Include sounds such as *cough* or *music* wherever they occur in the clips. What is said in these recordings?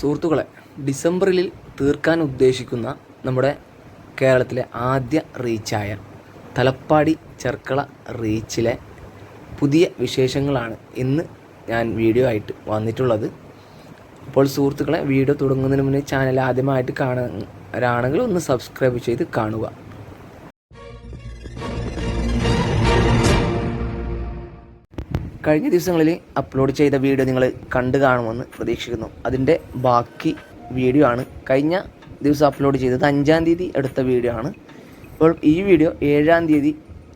സുഹൃത്തുക്കളെ ഡിസംബറിൽ തീർക്കാൻ ഉദ്ദേശിക്കുന്ന നമ്മുടെ കേരളത്തിലെ ആദ്യ റീച്ചായ തലപ്പാടി ചെർക്കള റീച്ചിലെ പുതിയ വിശേഷങ്ങളാണ് ഇന്ന് ഞാൻ വീഡിയോ ആയിട്ട് വന്നിട്ടുള്ളത്. അപ്പോൾ സുഹൃത്തുക്കളെ വീഡിയോ തുടങ്ങുന്നതിന് മുന്നേ ചാനൽ ആദ്യമായിട്ട് കാണാനാണെങ്കിൽ ഒന്ന് സബ്സ്ക്രൈബ് ചെയ്ത് കാണുക. കഴിഞ്ഞ ദിവസങ്ങളിൽ അപ്ലോഡ് ചെയ്ത വീഡിയോ നിങ്ങൾ കണ്ടു കാണുമെന്ന് പ്രതീക്ഷിക്കുന്നു. അതിന്റെ ബാക്കി വീഡിയോ ആണ്. കഴിഞ്ഞ ദിവസം അപ്ലോഡ് ചെയ്തത് അഞ്ചാം തീയതി എടുത്ത വീഡിയോ ആണ്. ഇപ്പോൾ ഈ വീഡിയോ ഏഴാം തീയതി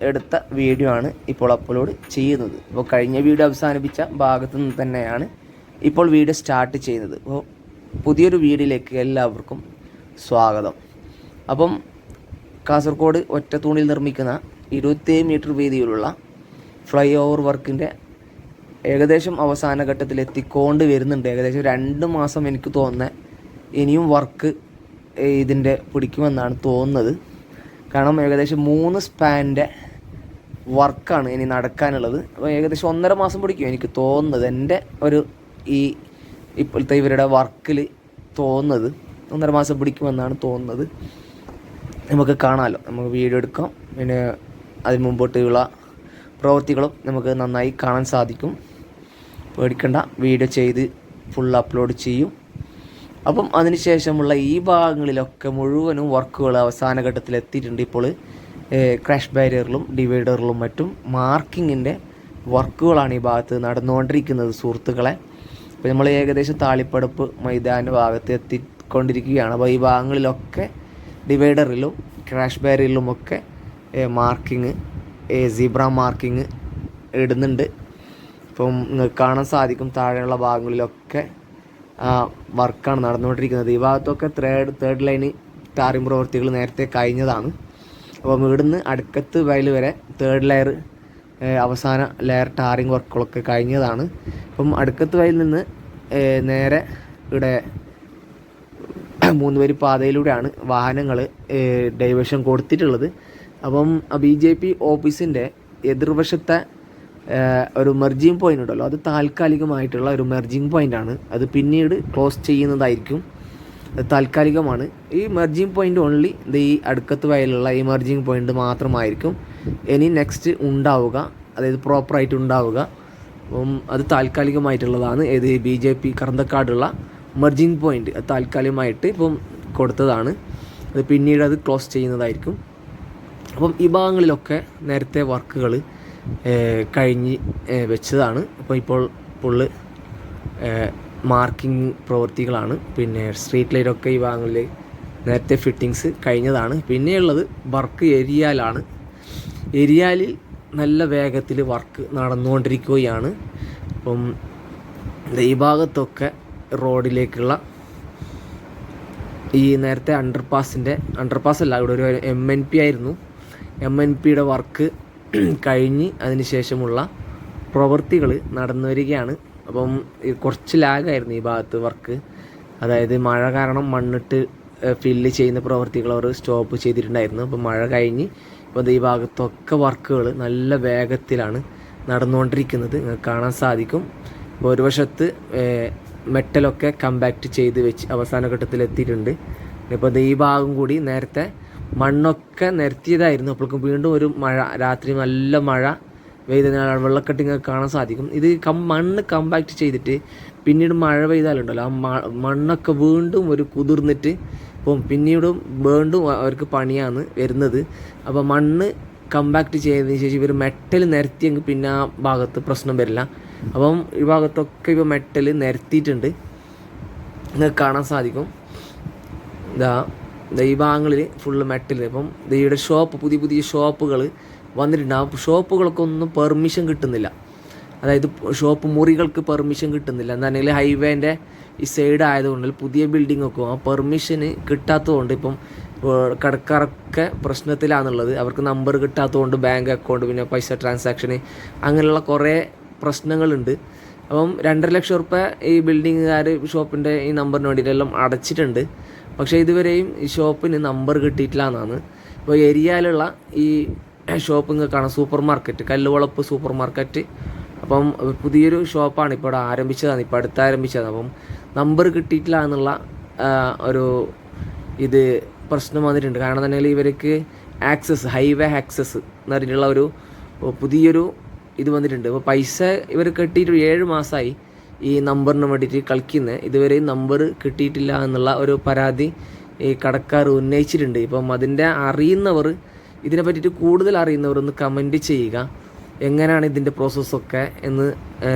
എടുത്ത വീഡിയോ ആണ് ഇപ്പോൾ അപ്ലോഡ് ചെയ്യുന്നത്. അപ്പോൾ കഴിഞ്ഞ വീഡിയോ അവസാനിപ്പിച്ച ഭാഗത്തു നിന്ന് തന്നെയാണ് ഇപ്പോൾ വീഡിയോ സ്റ്റാർട്ട് ചെയ്യുന്നത്. അപ്പോൾ പുതിയൊരു വീഡിയോയിലേക്ക് എല്ലാവർക്കും സ്വാഗതം. അപ്പം കാസർഗോഡ് ഒറ്റത്തൂണിൽ നിർമ്മിക്കുന്ന ഇരുപത്തേഴ് മീറ്റർ വീതിയിലുള്ള ഫ്ലൈ ഓവർ വർക്കിന്റെ ഏകദേശം അവസാന ഘട്ടത്തിൽ എത്തിക്കൊണ്ട് വരുന്നുണ്ട്. ഏകദേശം രണ്ട് മാസം എനിക്ക് തോന്നുന്നത് ഇനിയും വർക്ക് ഇതിന്റെ പിടിക്കുമെന്നാണ് തോന്നുന്നത്. കാരണം ഏകദേശം മൂന്ന് സ്പാനിന്റെ വർക്കാണ് ഇനി നടക്കാനുള്ളത്. അപ്പോൾ ഏകദേശം ഒന്നര മാസം പിടിക്കും എനിക്ക് തോന്നുന്നത്. എന്റെ ഒരു ഈ ഇപ്പോഴത്തെ ഇവരുടെ വർക്കിൽ തോന്നുന്നത് ഒന്നര മാസം പിടിക്കുമെന്നാണ് തോന്നുന്നത്. നമുക്ക് കാണാമല്ലോ നമുക്ക് വീഡിയോ എടുക്കാം. പിന്നെ അതിന് മുമ്പോട്ടുള്ള പ്രവൃത്തികളും നമുക്ക് നന്നായി കാണാൻ സാധിക്കും. പേടിക്കണ്ട. വീഡിയോ ചെയ്ത് ഫുൾ അപ്ലോഡ് ചെയ്യും. അപ്പം അതിനുശേഷമുള്ള ഈ ഭാഗങ്ങളിലൊക്കെ മുഴുവനും വർക്കുകൾ അവസാന ഘട്ടത്തിൽ എത്തിയിട്ടുണ്ട്. ഇപ്പോൾ ക്രാഷ് ബാരിയറിലും ഡിവൈഡറിലും മറ്റും മാർക്കിങ്ങിന്റെ വർക്കുകളാണ് ഈ ഭാഗത്ത് നടന്നുകൊണ്ടിരിക്കുന്നത് സുഹൃത്തുക്കളെ. അപ്പോൾ നമ്മൾ ഏകദേശം താളിപ്പടപ്പ് മൈതാന ഭാഗത്ത് എത്തിക്കൊണ്ടിരിക്കുകയാണ്. അപ്പോൾ ഈ ഭാഗങ്ങളിലൊക്കെ ഡിവൈഡറിലും ക്രാഷ് ബാരിയറിലുമൊക്കെ മാർക്കിങ് സീബ്ര മാർക്കിങ് ഇടുന്നുണ്ട്. ഇപ്പം നിങ്ങൾക്ക് കാണാൻ സാധിക്കും താഴെയുള്ള ഭാഗങ്ങളിലൊക്കെ വർക്കാണ് നടന്നുകൊണ്ടിരിക്കുന്നത്. ഈ ഭാഗത്തൊക്കെ തേർഡ് തേർഡ് ലൈന് ടാറിംഗ് പ്രവൃത്തികൾ നേരത്തെ കഴിഞ്ഞതാണ്. അപ്പം ഇവിടുന്ന് അടുക്കത്ത് വയൽ വരെ തേർഡ് ലെയർ അവസാന ലെയർ ടാറിംഗ് വർക്കുകളൊക്കെ കഴിഞ്ഞതാണ്. അപ്പം അടുക്കത്ത് വയലിൽ നിന്ന് നേരെ ഇവിടെ മൂന്ന് വരി പാതയിലൂടെയാണ് വാഹനങ്ങൾ ഡൈവേഷൻ കൊടുത്തിട്ടുള്ളത്. അപ്പം ബി ജെ പി ഓഫീസിന്റെ എതിർവശത്തെ ഒരു മെർജിങ് പോയിന്റ് ഉണ്ടല്ലോ. അത് താൽക്കാലികമായിട്ടുള്ള ഒരു മെർജിങ് പോയിന്റ് ആണ്. അത് പിന്നീട് ക്ലോസ് ചെയ്യുന്നതായിരിക്കും. അത് താൽക്കാലികമാണ്. ഈ മെർജിങ് പോയിന്റ് ഓൺലി ഇത് ഈ അടുക്കത്ത് വയലുള്ള ഈ മെർജിങ് പോയിന്റ് മാത്രമായിരിക്കും. ഇനി നെക്സ്റ്റ് ഉണ്ടാവുക. അതായത് പ്രോപ്പറായിട്ട് ഉണ്ടാവുക. അപ്പം അത് താൽക്കാലികമായിട്ടുള്ളതാണ്. ഏത് ബി ജെ പി കറന്തക്കാടുള്ള മെർജിങ് പോയിന്റ് അത് താൽക്കാലികമായിട്ട് ഇപ്പം കൊടുത്തതാണ്. അത് പിന്നീട് അത് ക്ലോസ് ചെയ്യുന്നതായിരിക്കും. അപ്പം ഈ ഭാഗങ്ങളിലൊക്കെ നേരത്തെ വർക്കുകൾ കഴിഞ്ഞ് വെച്ചതാണ്. അപ്പോൾ ഇപ്പോൾ ഫുള്ള് മാർക്കിംഗ് പ്രവൃത്തികളാണ്. പിന്നെ സ്ട്രീറ്റ് ലൈറ്റൊക്കെ ഈ ഭാഗങ്ങളിൽ നേരത്തെ ഫിറ്റിങ്സ് കഴിഞ്ഞതാണ്. പിന്നെയുള്ളത് വർക്ക് എരിയാലാണ് എരിയാലിൽ നല്ല വേഗത്തിൽ വർക്ക് നടന്നുകൊണ്ടിരിക്കുകയാണ്. അപ്പം ഈ ഭാഗത്തൊക്കെ റോഡിലേക്കുള്ള ഈ നേരത്തെ അണ്ടർപാസിന്റെ അണ്ടർപാസ് അല്ല ഇവിടെ ഒരു എം എൻ പി ആയിരുന്നു. എം എൻ പിയുടെ വർക്ക് കഴിഞ്ഞ് അതിന് ശേഷമുള്ള പ്രവൃത്തികൾ നടന്നു വരികയാണ്. അപ്പം കുറച്ച് ലാഗായിരുന്നു ഈ ഭാഗത്ത് വർക്ക് അതായത് മഴ കാരണം മണ്ണിട്ട് ഫില്ല് ചെയ്യുന്ന പ്രവൃത്തികൾ അവർ സ്റ്റോപ്പ് ചെയ്തിട്ടുണ്ടായിരുന്നു. അപ്പം മഴ കഴിഞ്ഞ് ഇപ്പോൾ ഈ ഭാഗത്തൊക്കെ വർക്കുകൾ നല്ല വേഗത്തിലാണ് നടന്നുകൊണ്ടിരിക്കുന്നത്. കാണാൻ സാധിക്കും. ഇപ്പോൾ ഒരു വശത്ത് മെറ്റലൊക്കെ കമ്പാക്റ്റ് ചെയ്ത് വെച്ച് അവസാന ഘട്ടത്തിൽ എത്തിയിട്ടുണ്ട് ഇപ്പോൾ ഈ ഭാഗം കൂടി നേരത്തെ മണ്ണൊക്കെ നിരത്തിയതായിരുന്നു. അപ്പോഴേക്കും വീണ്ടും ഒരു മഴ രാത്രി നല്ല മഴ പെയ്തതിനാൽ വെള്ളക്കെട്ടിങ് കാണാൻ സാധിക്കും. ഇത് കം മണ്ണ് കമ്പാക്റ്റ് ചെയ്തിട്ട് പിന്നീട് മഴ പെയ്താലുണ്ടല്ലോ ആ മണ്ണൊക്കെ വീണ്ടും ഒരു കുതിർന്നിട്ട് ഇപ്പം പിന്നീടും വീണ്ടും അവർക്ക് പണിയാണ് വരുന്നത്. അപ്പോൾ മണ്ണ് കമ്പാക്റ്റ് ചെയ്തതിന് ശേഷം ഇവർ മെറ്റൽ നിരത്തിയെങ്കിൽ പിന്നെ ആ ഭാഗത്ത് പ്രശ്നം വരില്ല. അപ്പം ഈ ഭാഗത്തൊക്കെ ഇപ്പോൾ മെറ്റൽ നിരത്തിയിട്ടുണ്ട്. നിങ്ങൾക്ക് കാണാൻ സാധിക്കും. ഇതാ. ഈ ഭാഗങ്ങളിൽ ഫുള്ള് മെറ്റൽ ഇപ്പം ഇവിടെ ഷോപ്പ് പുതിയ പുതിയ ഷോപ്പുകൾ വന്നിട്ടുണ്ട്. ആ ഷോപ്പുകൾക്ക് ഒന്നും പെർമിഷൻ കിട്ടുന്നില്ല. അതായത് ഷോപ്പ് മുറികൾക്ക് പെർമിഷൻ കിട്ടുന്നില്ല. എന്താണെങ്കിൽ ഹൈവേന്റെ ഈ സൈഡ് ആയതുകൊണ്ട് പുതിയ ബിൽഡിംഗ് ഒക്കെ ആ പെർമിഷന് കിട്ടാത്തതുകൊണ്ട് ഇപ്പം കടക്കാരൊക്കെ പ്രശ്നത്തിലാണുള്ളത്. അവർക്ക് നമ്പർ കിട്ടാത്തതുകൊണ്ട് ബാങ്ക് അക്കൗണ്ട് പിന്നെ പൈസ ട്രാൻസാക്ഷന് അങ്ങനെയുള്ള കുറേ പ്രശ്നങ്ങളുണ്ട്. അപ്പം രണ്ടര ലക്ഷം റുപ്യ ഈ ബിൽഡിങ്ങുകാർ ഷോപ്പിന്റെ ഈ നമ്പറിന് വേണ്ടിയിട്ടെല്ലാം അടച്ചിട്ടുണ്ട്. പക്ഷേ ഇതുവരെയും ഈ ഷോപ്പിന് നമ്പർ കിട്ടിയിട്ടില്ല എന്നാണ്. ഇപ്പോൾ ഏരിയയിലുള്ള ഈ ഷോപ്പ് കാണാം super market Kalluvalappu super market. അപ്പം പുതിയൊരു ഷോപ്പാണ് ഇപ്പോൾ ഇവിടെ ആരംഭിച്ചതാണ് ഇപ്പോൾ അടുത്ത് ആരംഭിച്ചതാണ്. അപ്പം നമ്പർ കിട്ടിയിട്ടില്ല എന്നുള്ള ഒരു ഇത് പ്രശ്നം വന്നിട്ടുണ്ട്. കാരണം തന്നെ ഇവർക്ക് ആക്സസ് ഹൈവേ ആക്സസ് എന്ന് പറഞ്ഞിട്ടുള്ള ഒരു പുതിയൊരു ഇത് വന്നിട്ടുണ്ട്. അപ്പോൾ പൈസ ഇവർ കെട്ടിയിട്ട് ഏഴ് മാസമായി ഈ നമ്പറിന് വേണ്ടിയിട്ട് കളിക്കുന്നത് ഇതുവരെ നമ്പർ കിട്ടിയിട്ടില്ല എന്നുള്ള ഒരു പരാതി ഈ കടക്കാർ ഉന്നയിച്ചിട്ടുണ്ട്. ഇപ്പം അതിന്റെ അറിയുന്നവർ ഇതിനെ പറ്റിയിട്ട് കൂടുതൽ അറിയുന്നവർ ഒന്ന് കമന്റ് ചെയ്യുക. എങ്ങനെയാണ് ഇതിന്റെ പ്രോസസ്സൊക്കെ എന്ന്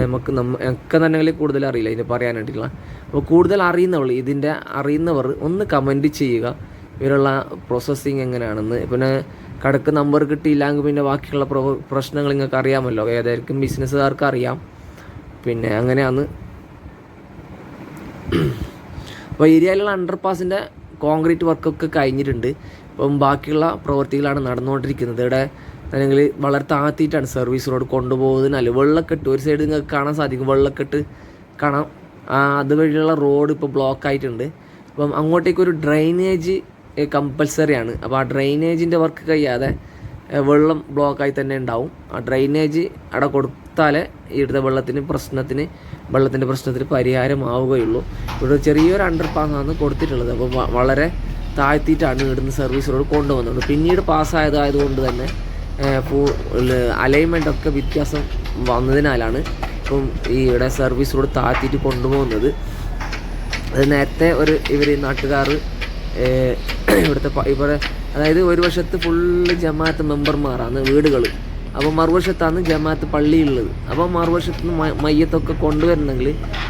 നമുക്ക് നമ്മ ഒക്കെ തന്നെ കൂടുതൽ അറിയില്ല ഇതിന് പറയാനായിട്ടുള്ള. അപ്പോൾ കൂടുതൽ അറിയുന്നവർ ഇതിന്റെ അറിയുന്നവർ ഒന്ന് കമന്റ് ചെയ്യുക. ഇവരുള്ള പ്രോസസ്സിങ് എങ്ങനെയാണെന്ന്. പിന്നെ കടക്ക് നമ്പർ കിട്ടിയില്ലെങ്കിൽ പിന്നെ ബാക്കിയുള്ള പ്രശ്നങ്ങൾ നിങ്ങൾക്ക് അറിയാമല്ലോ. ഏതായിരിക്കും ബിസിനസ്സുകാർക്ക് അറിയാം. പിന്നെ അങ്ങനെയാണ്. അപ്പോൾ ഏരിയയിലുള്ള അണ്ടർ പാസിന്റെ കോൺക്രീറ്റ് വർക്കൊക്കെ കഴിഞ്ഞിട്ടുണ്ട്. ഇപ്പം ബാക്കിയുള്ള പ്രവൃത്തികളാണ് നടന്നുകൊണ്ടിരിക്കുന്നത്. ഇവിടെ അല്ലെങ്കിൽ വളരെ താഴ്ത്തിയിട്ടാണ് സർവീസ് റോഡ് കൊണ്ടുപോകുന്നതിനാൽ വെള്ളക്കെട്ട്. ഒരു സൈഡ് നിങ്ങൾക്ക് കാണാൻ സാധിക്കും. വെള്ളക്കെട്ട് കാണാം. അതുവഴിയുള്ള റോഡ് ഇപ്പോൾ ബ്ലോക്ക് ആയിട്ടുണ്ട്. അപ്പം അങ്ങോട്ടേക്ക് ഒരു ഡ്രൈനേജ് കമ്പൽസറി ആണ്. അപ്പോൾ ആ ഡ്രൈനേജിന്റെ വർക്ക് കഴിയാതെ വെള്ളം ബ്ലോക്കായി തന്നെ ഉണ്ടാവും. ആ ഡ്രൈനേജ് അവിടെ കൊടുത്താലേ ഇവിടുത്തെ വെള്ളത്തിന് പ്രശ്നത്തിന് വെള്ളത്തിന്റെ പ്രശ്നത്തിന് പരിഹാരമാവുകയുള്ളൂ. ഇവിടെ ചെറിയൊരു അണ്ടർ പാസ്സാണ് കൊടുത്തിട്ടുള്ളത്. അപ്പോൾ വളരെ താഴ്ത്തിയിട്ടാണ് ഇവിടുന്ന് സർവീസ് റോഡ് കൊണ്ടുവന്നത്. പിന്നീട് പാസ്സായതായതുകൊണ്ട് തന്നെ അലൈൻമെന്റ് ഒക്കെ വ്യത്യാസം വന്നതിനാലാണ് ഇപ്പം ഈ ഇവിടെ സർവീസ് റോഡ് താഴ്ത്തിയിട്ട് കൊണ്ടുപോകുന്നത്. അത് നേരത്തെ ഒരു ഇവർ നാട്ടുകാർ ഇവിടുത്തെ ഇവിടെ അതായത് ഒരു വശത്ത് ഫുള്ള് ജമാഅത്ത് മെമ്പർമാരാണ് വീടുകൾ അപ്പോൾ മറുവശത്താണ് ജമാഅത്ത് പള്ളിയുള്ളത്. അപ്പോൾ മറുവശത്ത് നിന്ന് മയ്യത്തൊക്കെ കൊണ്ടുവരണമെങ്കിൽ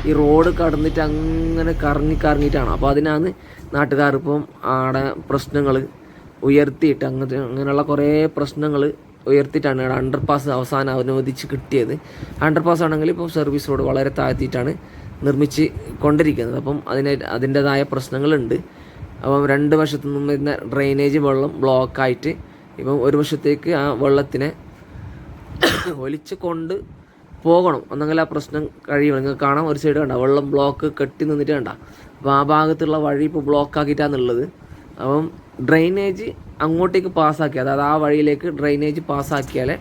ഈ റോഡ് കടന്നിട്ട് അങ്ങനെ കറങ്ങി കറങ്ങിയിട്ടാണ്. അപ്പോൾ അതിനാണ് നാട്ടുകാർ ഇപ്പം ആടെ പ്രശ്നങ്ങൾ ഉയർത്തിയിട്ട് അങ്ങനത്തെ അങ്ങനെയുള്ള കുറേ പ്രശ്നങ്ങൾ ഉയർത്തിയിട്ടാണ് ഇവിടെ അണ്ടർ പാസ് അവസാനം അനുവദിച്ച് കിട്ടിയത്. അണ്ടർ പാസ് ആണെങ്കിൽ ഇപ്പോൾ സർവീസ് റോഡ് വളരെ താഴ്ത്തിയിട്ടാണ് നിർമ്മിച്ച് കൊണ്ടിരിക്കുന്നത്. അപ്പം അതിന് അതിന്റെതായ പ്രശ്നങ്ങളുണ്ട്. അപ്പം രണ്ട് വശത്തു നിന്നും വരുന്ന ഡ്രെയിനേജ് വെള്ളം ബ്ലോക്കായിട്ട് ഇപ്പം ഒരു വശത്തേക്ക് ആ വെള്ളത്തിനെ ഒലിച്ച് കൊണ്ട് പോകണം. എന്നെങ്കിൽ ആ പ്രശ്നം കഴിയണം. നിങ്ങൾക്ക് കാണാം ഒരു സൈഡ് കണ്ട വെള്ളം ബ്ലോക്ക് കെട്ടി നിന്നിട്ട് കണ്ട. അപ്പോൾ ആ ഭാഗത്തുള്ള വഴി ഇപ്പോൾ ബ്ലോക്ക് ആക്കിയിട്ടാണുള്ളത് അപ്പം ഡ്രെയിനേജ് അങ്ങോട്ടേക്ക് പാസ്സാക്കി അതായത് ആ വഴിയിലേക്ക് ഡ്രെയിനേജ് പാസ്സാക്കിയാലേ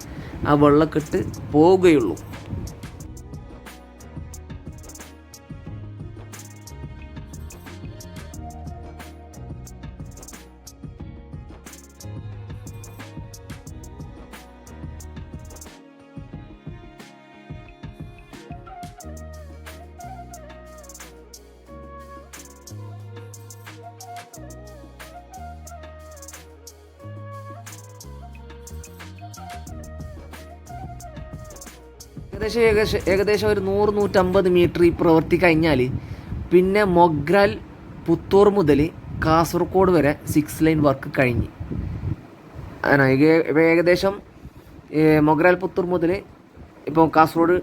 ആ വെള്ളക്കെട്ട് പോവുകയുള്ളൂ. ഏകദേശം ഏകദേശം ഏകദേശം ഒരു നൂറ് നൂറ്റമ്പത് മീറ്റർ ഈ പ്രവൃത്തി കഴിഞ്ഞാൽ പിന്നെ മൊഗ്രാൽ പുത്തൂർ മുതൽ കാസർഗോഡ് വരെ സിക്സ് ലൈൻ വർക്ക് കഴിഞ്ഞ്. ഏകദേശം മൊഗ്രാൽ പുത്തൂർ മുതൽ ഇപ്പോൾ കാസർഗോഡ്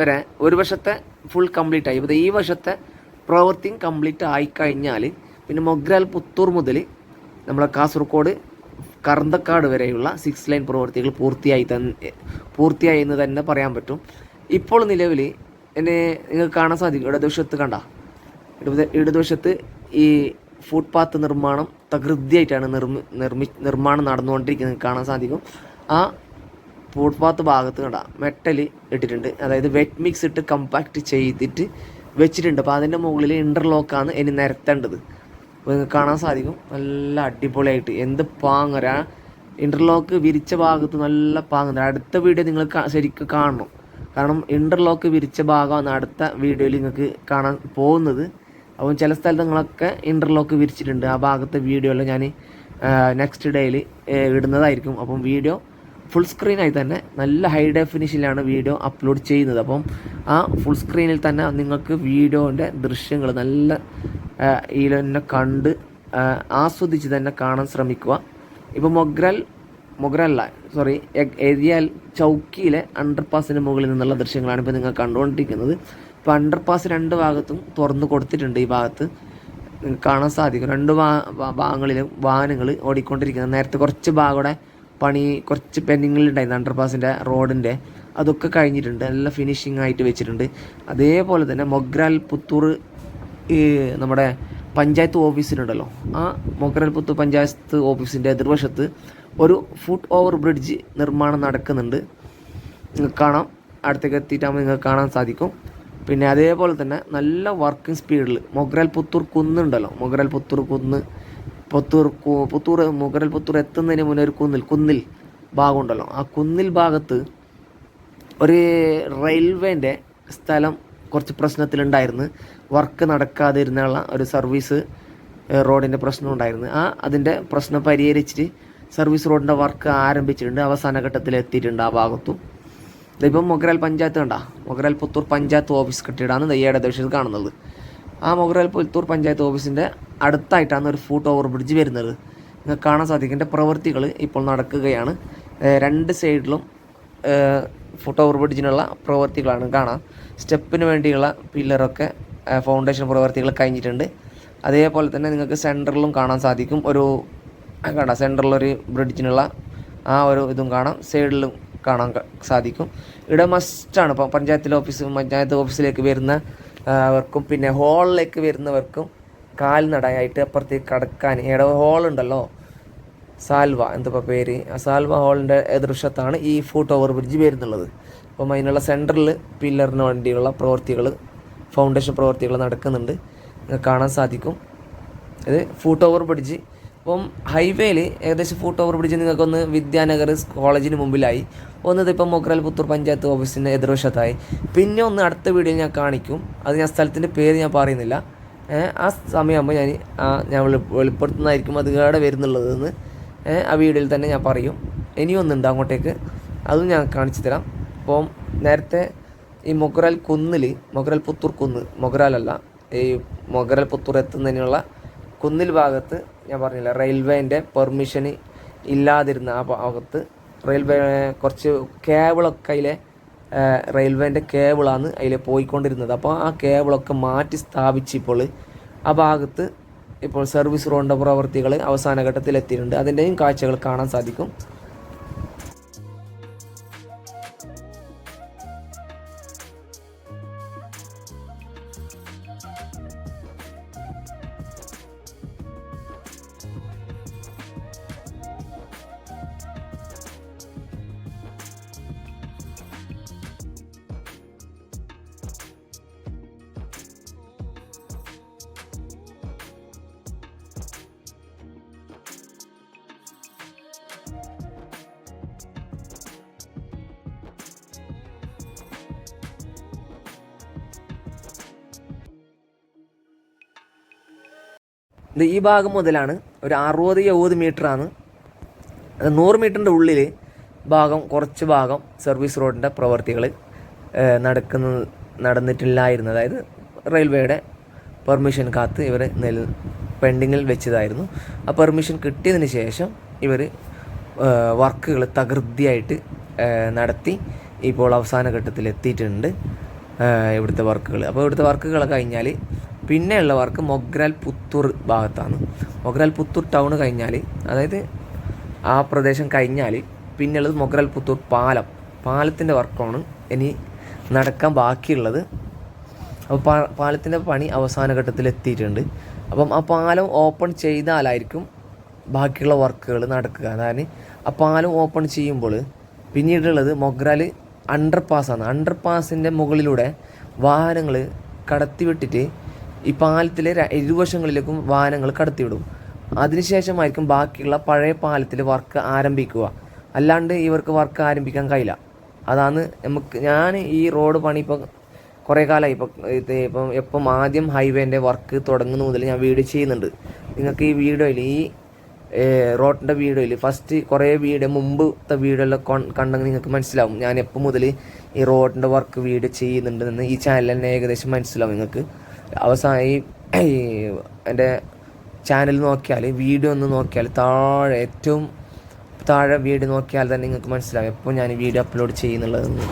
വരെ ഒരു വശത്തെ ഫുൾ കംപ്ലീറ്റ് ആയി. ഇപ്പോൾ ഈ വശത്തെ പ്രവൃത്തിയും കംപ്ലീറ്റ് ആയിക്കഴിഞ്ഞാൽ പിന്നെ മൊഗ്രാൽ പുത്തൂർ മുതൽ നമ്മളെ കാസർഗോഡ് കറന്തക്കാട് വരെയുള്ള സിക്സ് ലൈൻ പ്രവൃത്തികൾ പൂർത്തിയായി തന്ന പൂർത്തിയായി എന്ന് തന്നെ പറയാൻ പറ്റും. ഇപ്പോൾ നിലവിൽ എന്നെ നിങ്ങൾക്ക് കാണാൻ സാധിക്കും. ഇടതുവശത്ത് കണ്ട. ഇടത് ഇടതുവശത്ത് ഈ ഫുട്പാത്ത് നിർമ്മാണം തകൃതിയായിട്ടാണ് നിർമ്മി നിർമ്മി നിർമ്മാണം നടന്നുകൊണ്ടിരിക്കുന്നത് കാണാൻ സാധിക്കും. ആ ഫുട്പാത്ത് ഭാഗത്ത് കണ്ട മെറ്റൽ ഇട്ടിട്ടുണ്ട്. അതായത് വെറ്റ് മിക്സ് ഇട്ട് കമ്പാക്ട് ചെയ്തിട്ട് വെച്ചിട്ടുണ്ട്. അപ്പോൾ അതിന്റെ മുകളിൽ ഇന്റർലോക്കാണ് ഇനി നിരത്തേണ്ടത്. അപ്പോൾ നിങ്ങൾക്ക് കാണാൻ സാധിക്കും. നല്ല അടിപൊളിയായിട്ട്. എന്ത് പാങ്ങര ഇന്റർലോക്ക് വിരിച്ച ഭാഗത്ത് നല്ല പാങ്ങര അടുത്ത വീഡിയോ നിങ്ങൾ ശരിക്കും കാണണം. കാരണം ഇന്റർലോക്ക് വിരിച്ച ഭാഗമാണ് അടുത്ത വീഡിയോയിൽ നിങ്ങൾക്ക് കാണാൻ പോകുന്നത്. അപ്പം ചില സ്ഥലങ്ങളൊക്കെ ഇന്റർലോക്ക് വിരിച്ചിട്ടുണ്ട്. ആ ഭാഗത്തെ വീഡിയോയിൽ ഞാൻ നെക്സ്റ്റ് ഡേയിൽ ഇടുന്നതായിരിക്കും. അപ്പം വീഡിയോ ഫുൾ സ്ക്രീനായി തന്നെ നല്ല ഹൈ ഡെഫിനിഷനിലാണ് വീഡിയോ അപ്ലോഡ് ചെയ്യുന്നത്. അപ്പം ആ ഫുൾ സ്ക്രീനിൽ തന്നെ നിങ്ങൾക്ക് വീഡിയോന്റെ ദൃശ്യങ്ങൾ നല്ല തന്നെ കണ്ട് ആസ്വദിച്ച് തന്നെ കാണാൻ ശ്രമിക്കുക. ഇപ്പോൾ മൊഗ്രൽ മൊഗ്രല്ല സോറി എരിയാൽ ചൗക്കിയിലെ അണ്ടർപാസിന് മുകളിൽ നിന്നുള്ള ദൃശ്യങ്ങളാണ് ഇപ്പോൾ നിങ്ങൾ കണ്ടുകൊണ്ടിരിക്കുന്നത്. ഇപ്പോൾ അണ്ടർപാസ് രണ്ട് ഭാഗത്തും തുറന്നു കൊടുത്തിട്ടുണ്ട് ഈ ഭാഗത്ത്. കാണാൻ സാധിക്കും. രണ്ട് ഭാഗങ്ങളിലും വാഹനങ്ങൾ ഓടിക്കൊണ്ടിരിക്കുന്നത്. നേരത്തെ കുറച്ച് ഭാഗം പണി കുറച്ച് പെൻഡിങ്ങിലുണ്ടായിരുന്നു അണ്ടർപാസിന്റെ റോഡിന്റെ അതൊക്കെ കഴിഞ്ഞിട്ടുണ്ട്. നല്ല ഫിനിഷിംഗ് ആയിട്ട് വെച്ചിട്ടുണ്ട്. അതേപോലെ തന്നെ മൊഗ്രാൽ പുത്തൂർ ഈ നമ്മുടെ പഞ്ചായത്ത് ഓഫീസിനുണ്ടല്ലോ. ആ മൊക്കരൽപുത്ത് പഞ്ചായത്ത് ഓഫീസിന്റെ എതിർവശത്ത് ഒരു ഫുട് ഓവർ ബ്രിഡ്ജ് നിർമ്മാണം നടക്കുന്നുണ്ട്. നിങ്ങൾക്ക് കാണാം. അടുത്തേക്ക് എത്തിയിട്ടാകുമ്പോൾ നിങ്ങൾക്ക് കാണാൻ സാധിക്കും. പിന്നെ അതേപോലെ തന്നെ നല്ല വർക്കിംഗ് സ്പീഡിൽ മൊഗ്രൽ പുത്തൂർ കുന്നുണ്ടല്ലോ. മൊഗ്രൽ പുത്തൂർ കുന്ന് പുത്തൂർ പുത്തൂർ മൊഗ്രൽ പുത്തൂർ എത്തുന്നതിന് മുന്നേ ഒരു കുന്നിൽ കുന്നിൽ ഭാഗമുണ്ടല്ലോ. ആ കുന്നിൽ ഭാഗത്ത് ഒരു റെയിൽവേന്റെ സ്ഥലം കുറച്ച് പ്രശ്നത്തിലുണ്ടായിരുന്നു. വർക്ക് നടക്കാതിരുന്നുള്ള ഒരു സർവീസ് റോഡിന്റെ പ്രശ്നം ഉണ്ടായിരുന്നു. ആ അതിന്റെ പ്രശ്നം പരിഹരിച്ചിട്ട് സർവീസ് റോഡിന്റെ വർക്ക് ആരംഭിച്ചിട്ടുണ്ട്. അവസാന ഘട്ടത്തിൽ എത്തിയിട്ടുണ്ട് ആ ഭാഗത്തും. ഇതിപ്പം മൊഗ്രാൽ പഞ്ചായത്ത് കണ്ട? മൊഗ്രാൽ പുത്തൂർ പഞ്ചായത്ത് ഓഫീസ് കെട്ടിടാണ് ദയ്യയുടെ ദൃശ്യത്തിൽ കാണുന്നത്. ആ മൊഗ്രാൽ പുത്തൂർ പഞ്ചായത്ത് ഓഫീസിന്റെ അടുത്തായിട്ടാണ് ഒരു ഫൂട്ട് ഓവർ ബ്രിഡ്ജ് വരുന്നത്. നിങ്ങൾക്ക് കാണാൻ സാധിക്കും. പ്രവൃത്തികൾ ഇപ്പോൾ നടക്കുകയാണ്. രണ്ട് സൈഡിലും ഫുട്ട് ഓവർ ബ്രിഡ്ജിനുള്ള പ്രവൃത്തികളാണ് കാണാം. സ്റ്റെപ്പിന് വേണ്ടിയുള്ള പില്ലറൊക്കെ ഫൗണ്ടേഷൻ പ്രവൃത്തികൾ കഴിഞ്ഞിട്ടുണ്ട്. അതേപോലെ തന്നെ നിങ്ങൾക്ക് സെന്ററിലും കാണാൻ സാധിക്കും. ഒരു കാണാം സെന്ററിലൊരു ബ്രിഡ്ജിനുള്ള ആ ഒരു ഇതും കാണാം. സൈഡിലും കാണാൻ സാധിക്കും. ഇവിടെ മസ്റ്റാണ് ഇപ്പോൾ പഞ്ചായത്തിലെ ഓഫീസ് പഞ്ചായത്ത് ഓഫീസിലേക്ക് വരുന്നവർക്കും പിന്നെ ഹോളിലേക്ക് വരുന്നവർക്കും കാൽ നടയായിട്ട് അപ്പുറത്തേക്ക് കടക്കാൻ ഇവിടെ ഹോളുണ്ടല്ലോ. സാൽവ എന്താ പേര്? ആ സാൽവ ഹോളിന്റെ എതിർവശത്താണ് ഈ ഫൂട്ട് ഓവർ ബ്രിഡ്ജ് വരുന്നുള്ളത്. അപ്പം അതിനുള്ള സെന്ററിൽ പില്ലറിന് വേണ്ടിയുള്ള പ്രവൃത്തികൾ ഫൗണ്ടേഷൻ പ്രവൃത്തികൾ നടക്കുന്നുണ്ട്. കാണാൻ സാധിക്കും. ഇത് ഫൂട്ട് ഓവർ ബ്രിഡ്ജ് അപ്പം ഹൈവേയിൽ ഏകദേശം ഫൂട്ട് ഓവർ ബ്രിഡ്ജ് നിങ്ങൾക്കൊന്ന് വിദ്യാനഗർ കോളേജിന് മുമ്പിലായി. ഒന്നത് ഇപ്പം മൊഗ്രാൽ പുത്തൂർ പഞ്ചായത്ത് ഓഫീസിന്റെ എതിർവശത്തായി. പിന്നെ ഒന്ന് അടുത്ത വീഡിയോ ഞാൻ കാണിക്കും. അത് ഞാൻ സ്ഥലത്തിന്റെ പേര് ഞാൻ പറയുന്നില്ല. ആ സമയമാകുമ്പോൾ ഞാൻ ഞാൻ വെളി വെളിപ്പെടുത്തുന്നതായിരിക്കും അത് കേടെ വരുന്നുള്ളതെന്ന്. ആ വീഡിയോയിൽ തന്നെ ഞാൻ പറയും. ഇനിയൊന്നുണ്ട് അങ്ങോട്ടേക്ക്. അതും ഞാൻ കാണിച്ചു തരാം. അപ്പം നേരത്തെ ഈ മൊഗ്രാൽ കുന്നിൽ മൊഗ്രാൽ പുത്തൂർ കുന്ന് മൊഗ്രാലല്ല ഈ മൊഗ്രാൽ പുത്തൂർ എത്തുന്നതിനുള്ള കുന്നിൽ ഭാഗത്ത് ഞാൻ പറഞ്ഞില്ല റെയിൽവേന്റെ പെർമിഷന് ഇല്ലാതിരുന്ന ആ ഭാഗത്ത് റെയിൽവേ കുറച്ച് കേബിളൊക്കെ അതിലെ റെയിൽവേന്റെ കേബിളാണ് അതിൽ പോയിക്കൊണ്ടിരുന്നത്. അപ്പോൾ ആ കേബിളൊക്കെ മാറ്റി സ്ഥാപിച്ച് ഇപ്പോൾ ആ ഭാഗത്ത് ഇപ്പോൾ സർവീസ് റോഡിന്റെ പ്രവർത്തികൾ അവസാന ഘട്ടത്തിൽ എത്തിയിട്ടുണ്ട് അതിന്റെയും കാഴ്ചകൾ കാണാൻ സാധിക്കും. ഇത് ഈ ഭാഗം മുതലാണ് ഒരു അറുപത് എഴുപത് മീറ്ററാണ്. നൂറ് മീറ്ററിന്റെ ഉള്ളിൽ ഭാഗം കുറച്ച് ഭാഗം സർവീസ് റോഡിന്റെ പ്രവർത്തികൾ നടക്കുന്ന നടന്നിട്ടില്ലായിരുന്നു. അതായത് റെയിൽവേയുടെ പെർമിഷൻ കാത്ത് ഇവർ നെൽ പെൻഡിങ്ങിൽ വെച്ചതായിരുന്നു. ആ പെർമിഷൻ കിട്ടിയതിന് ശേഷം ഇവർ വർക്കുകൾ തകൃതിയായിട്ട് നടത്തി ഇപ്പോൾ അവസാന ഘട്ടത്തിൽ എത്തിയിട്ടുണ്ട് ഇവിടുത്തെ വർക്കുകൾ അപ്പോൾ ഇവിടുത്തെ വർക്കുകൾ കഴിഞ്ഞാൽ പിന്നെയുള്ള വർക്ക് മൊഗ്രാൽ പുത്തൂർ ഭാഗത്താണ്. മൊഗ്രാൽ പുത്തൂർ ടൗൺ കഴിഞ്ഞാൽ അതായത് ആ പ്രദേശം കഴിഞ്ഞാൽ പിന്നെയുള്ളത് മൊഗ്രാൽ പുത്തൂർ പാലം. പാലത്തിന്റെ വർക്കാണ് ഇനി നടക്കാൻ ബാക്കിയുള്ളത്. അപ്പോൾ പാലത്തിന്റെ പണി അവസാന ഘട്ടത്തിൽ എത്തിയിട്ടുണ്ട് അപ്പം ആ പാലം ഓപ്പൺ ചെയ്താലായിരിക്കും ബാക്കിയുള്ള വർക്കുകൾ നടക്കുക. അതായത് ആ പാലം ഓപ്പൺ ചെയ്യുമ്പോൾ പിന്നീടുള്ളത് മൊഗ്രാൽ അണ്ടർ പാസ്സാണ് അണ്ടർ പാസിന്റെ മുകളിലൂടെ വാഹനങ്ങൾ കടത്തിവിട്ടിട്ട് ഈ പാലത്തിലെ ഇരുവശങ്ങളിലേക്കും വാഹനങ്ങൾ കടത്തിവിടും. അതിനുശേഷമായിരിക്കും ബാക്കിയുള്ള പഴയ പാലത്തിൽ വർക്ക് ആരംഭിക്കുക. അല്ലാണ്ട് ഇവർക്ക് വർക്ക് ആരംഭിക്കാൻ കഴിയില്ല. അതാണ് നമുക്ക് ഞാൻ ഈ റോഡ് പണി ഇപ്പം കുറേ കാലമായി. ഇപ്പം ഇത് ഇപ്പം എപ്പം ആദ്യം ഹൈവേന്റെ വർക്ക് തുടങ്ങുന്ന മുതൽ ഞാൻ വീഡിയോ ചെയ്യുന്നുണ്ട്. നിങ്ങൾക്ക് ഈ വീഡിയോയിൽ ഈ റോഡിന്റെ വീഡിയോയിൽ ഫസ്റ്റ് കുറേ വീഡിയോ മുമ്പത്തെ വീഡിയോ എല്ലാം കണ്ടെങ്കിൽ നിങ്ങൾക്ക് മനസ്സിലാവും. ഞാൻ എപ്പം മുതൽ ഈ റോഡിന്റെ വർക്ക് വീഡിയോ ചെയ്യുന്നുണ്ടെന്ന് ഈ ചാനൽ തന്നെ ഏകദേശം മനസ്സിലാവും നിങ്ങൾക്ക്. അവസാനം ഈ എന്റെ ചാനൽ നോക്കിയാൽ വീഡിയോ ഒന്ന് നോക്കിയാൽ താഴെ ഏറ്റവും താഴെ വീഡിയോ നോക്കിയാൽ തന്നെ നിങ്ങൾക്ക് മനസ്സിലാവും എപ്പോൾ ഞാൻ വീഡിയോ അപ്ലോഡ് ചെയ്യുന്നുള്ളതെന്ന്.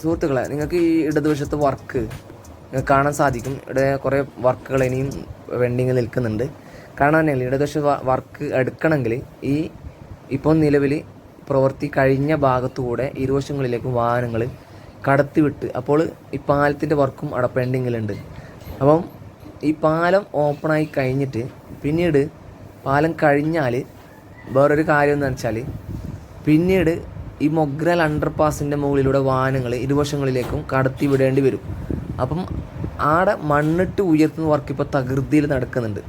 സുഹൃത്തുക്കളെ നിങ്ങൾക്ക് ഈ ഇടതുവശത്ത് വർക്ക് കാണാൻ സാധിക്കും. ഇവിടെ കുറേ വർക്കുകൾ ഇനിയും വെൻഡിങ് നിൽക്കുന്നുണ്ട്. കാണാൻ ഇവിടെ ഇടതുവശ വർക്ക് എടുക്കണമെങ്കിൽ ഈ ഇപ്പോൾ നിലവിൽ പ്രവൃത്തി കഴിഞ്ഞ ഭാഗത്തുകൂടെ ഇരുവശങ്ങളിലേക്കും വാഹനങ്ങൾ കടത്തിവിട്ട് അപ്പോൾ ഈ പാലത്തിന്റെ വർക്കും അവിടെ പെൻഡിങ്ങിലുണ്ട് അപ്പം ഈ പാലം ഓപ്പണായി കഴിഞ്ഞിട്ട് പിന്നീട് പാലം കഴിഞ്ഞാൽ വേറൊരു കാര്യം എന്ന് വെച്ചാൽ പിന്നീട് ഈ മൊഗ്രൽ അണ്ടർ പാസിന്റെ മുകളിലൂടെ വാഹനങ്ങൾ ഇരുവശങ്ങളിലേക്കും കടത്തിവിടേണ്ടി വരും. അപ്പം ആടെ മണ്ണിട്ട് ഉയർത്തുന്ന വർക്ക് ഇപ്പോൾ തകൃതിയിൽ നടക്കുന്നുണ്ട്.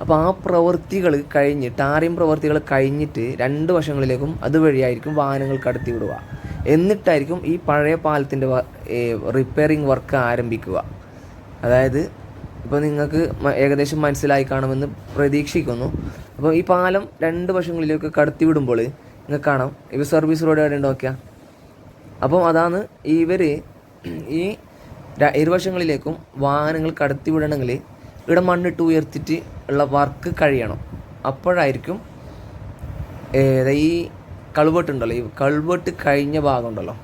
അപ്പോൾ ആ പ്രവൃത്തികൾ കഴിഞ്ഞ് ടാറിയും പ്രവൃത്തികൾ കഴിഞ്ഞിട്ട് രണ്ട് വശങ്ങളിലേക്കും അതുവഴിയായിരിക്കും വാഹനങ്ങൾ കടത്തി വിടുക. എന്നിട്ടായിരിക്കും ഈ പഴയ പാലത്തിന്റെ റിപ്പയറിംഗ് വർക്ക് ആരംഭിക്കുക. അതായത് ഇപ്പോൾ നിങ്ങൾക്ക് ഏകദേശം മനസ്സിലായി കാണുമെന്ന് പ്രതീക്ഷിക്കുന്നു. അപ്പോൾ ഈ പാലം രണ്ട് വശങ്ങളിലേക്ക് കടത്തി വിടുമ്പോൾ നിങ്ങൾക്ക് കാണാം. ഇവ സർവീസ് റോഡ് എവിടെ നോക്കിയാൽ അപ്പം അതാണ് ഇവർ ഈ ഇരുവശങ്ങളിലേക്കും വാഹനങ്ങൾ കടത്തി വിടണമെങ്കിൽ ഇവിടെ മണ്ണിട്ട് ഉയർത്തിയിട്ട് ഉള്ള വർക്ക് കഴിയണം. അപ്പോഴായിരിക്കും ഈ കൾവെട്ട് ഈ കൾവെട്ട് കഴിഞ്ഞ ഭാഗം ഉണ്ടല്ലോ.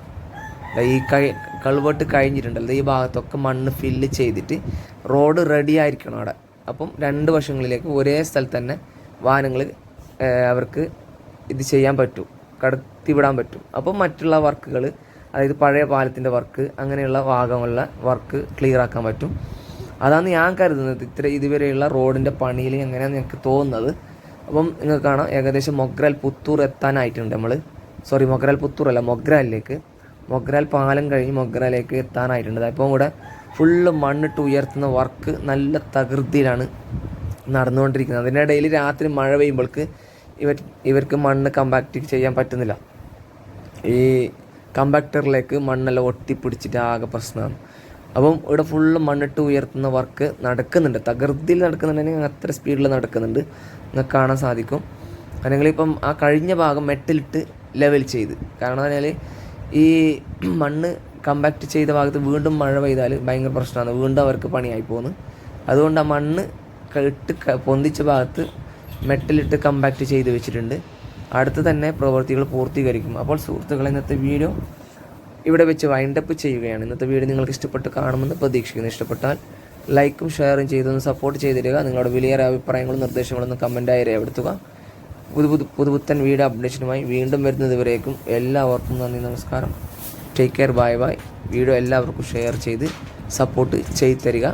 ഈ കഴി കൾവെട്ട് കഴിഞ്ഞിട്ടുണ്ടല്ലോ ഈ ഭാഗത്തൊക്കെ മണ്ണ് ഫില്ല് ചെയ്തിട്ട് റോഡ് റെഡി ആയിരിക്കണം അവിടെ. അപ്പം രണ്ട് വശങ്ങളിലേക്ക് ഒരേ സ്ഥലത്ത് തന്നെ വാഹനങ്ങൾ അവർക്ക് ഇത് ചെയ്യാൻ പറ്റും കടത്തിവിടാൻ പറ്റും. അപ്പം മറ്റുള്ള വർക്കുകൾ അതായത് പഴയ പാലത്തിന്റെ വർക്ക് അങ്ങനെയുള്ള ഭാഗമുള്ള വർക്ക് ക്ലിയർ ആക്കാൻ പറ്റും. അതാണ് ഞാൻ കരുതുന്നത്. ഇത്ര ഇതുവരെയുള്ള റോഡിന്റെ പണിയിൽ എങ്ങനെയാണെന്ന് എനിക്ക് തോന്നുന്നത്. അപ്പം നിങ്ങൾക്ക് കാണാം ഏകദേശം മൊഗ്രാൽ പുത്തൂർ എത്താനായിട്ടുണ്ട് നമ്മൾ സോറി മൊഗ്രാൽ പുത്തൂർ അല്ല മൊഗ്രാലിലേക്ക്. മൊഗ്രാൽ പാലം കഴിഞ്ഞ് മൊഗ്രാലേക്ക് എത്താനായിട്ടുണ്ട്. അപ്പം ഇവിടെ ഫുള്ള് മണ്ണിട്ട് ഉയർത്തുന്ന വർക്ക് നല്ല തകൃതിയിലാണ് നടന്നുകൊണ്ടിരിക്കുന്നത്. അതിനിടയിൽ രാത്രി മഴ പെയ്യുമ്പോൾക്ക് ഇവർ ഇവർക്ക് മണ്ണ് കമ്പാക്റ്റ് ചെയ്യാൻ പറ്റുന്നില്ല. ഈ കമ്പാക്ടറിലേക്ക് മണ്ണെല്ലാം ഒട്ടിപ്പിടിച്ചിട്ട് ആകെ പ്രശ്നമാണ് അപ്പം ഇവിടെ ഫുള്ള് മണ്ണിട്ട് ഉയർത്തുന്ന വർക്ക് നടക്കുന്നുണ്ട്. തകൃതിയിൽ നടക്കുന്നുണ്ടെങ്കിൽ അത്ര സ്പീഡിൽ നടക്കുന്നുണ്ട്. നിങ്ങൾക്ക് കാണാൻ സാധിക്കും. അല്ലെങ്കിൽ ഇപ്പം ആ കഴിഞ്ഞ ഭാഗം മെറ്റലിട്ട് ലെവൽ ചെയ്ത്. കാരണം പറഞ്ഞാൽ ഈ *clears throat* മണ്ണ് കമ്പാക്ട് ചെയ്ത ഭാഗത്ത് വീണ്ടും മഴ പെയ്താൽ ഭയങ്കര പ്രശ്നമാണ്. വീണ്ടും അവർക്ക് പണിയായി പോകുന്നു അതുകൊണ്ട് ആ മണ്ണ് ഇട്ട് പൊന്തിച്ച ഭാഗത്ത് മെറ്റലിട്ട് കമ്പാക്ട് ചെയ്ത് വെച്ചിട്ടുണ്ട്. അടുത്ത് തന്നെ പ്രവൃത്തികൾ പൂർത്തീകരിക്കും. അപ്പോൾ സുഹൃത്തുക്കളെ ഇന്നത്തെ വീഡിയോ ഇവിടെ വെച്ച് വൈൻഡപ്പ് ചെയ്യുകയാണ്. ഇന്നത്തെ വീഡിയോ നിങ്ങൾക്ക് ഇഷ്ടപ്പെട്ട് കാണുമെന്ന് പ്രതീക്ഷിക്കുന്നു. ഇഷ്ടപ്പെട്ടാൽ ലൈക്കും ഷെയറും ചെയ്തൊന്ന് സപ്പോർട്ട് ചെയ്തിടുക. നിങ്ങളുടെ വിലയേറെ അഭിപ്രായങ്ങളും നിർദ്ദേശങ്ങളും ഒന്ന് കമന്റായി രേഖപ്പെടുത്തുക. പുതു പുതു പുതുപുത്തൻ വീഡിയോ അപ്ഡേഷനുമായി വീണ്ടും വരുന്നതുവരേക്കും എല്ലാവർക്കും നന്ദി നമസ്കാരം. Take care bye bye video എല്ലാവർക്കും ഷെയർ ചെയ്ത് സപ്പോർട്ട് ചെയ്ത് തരിക.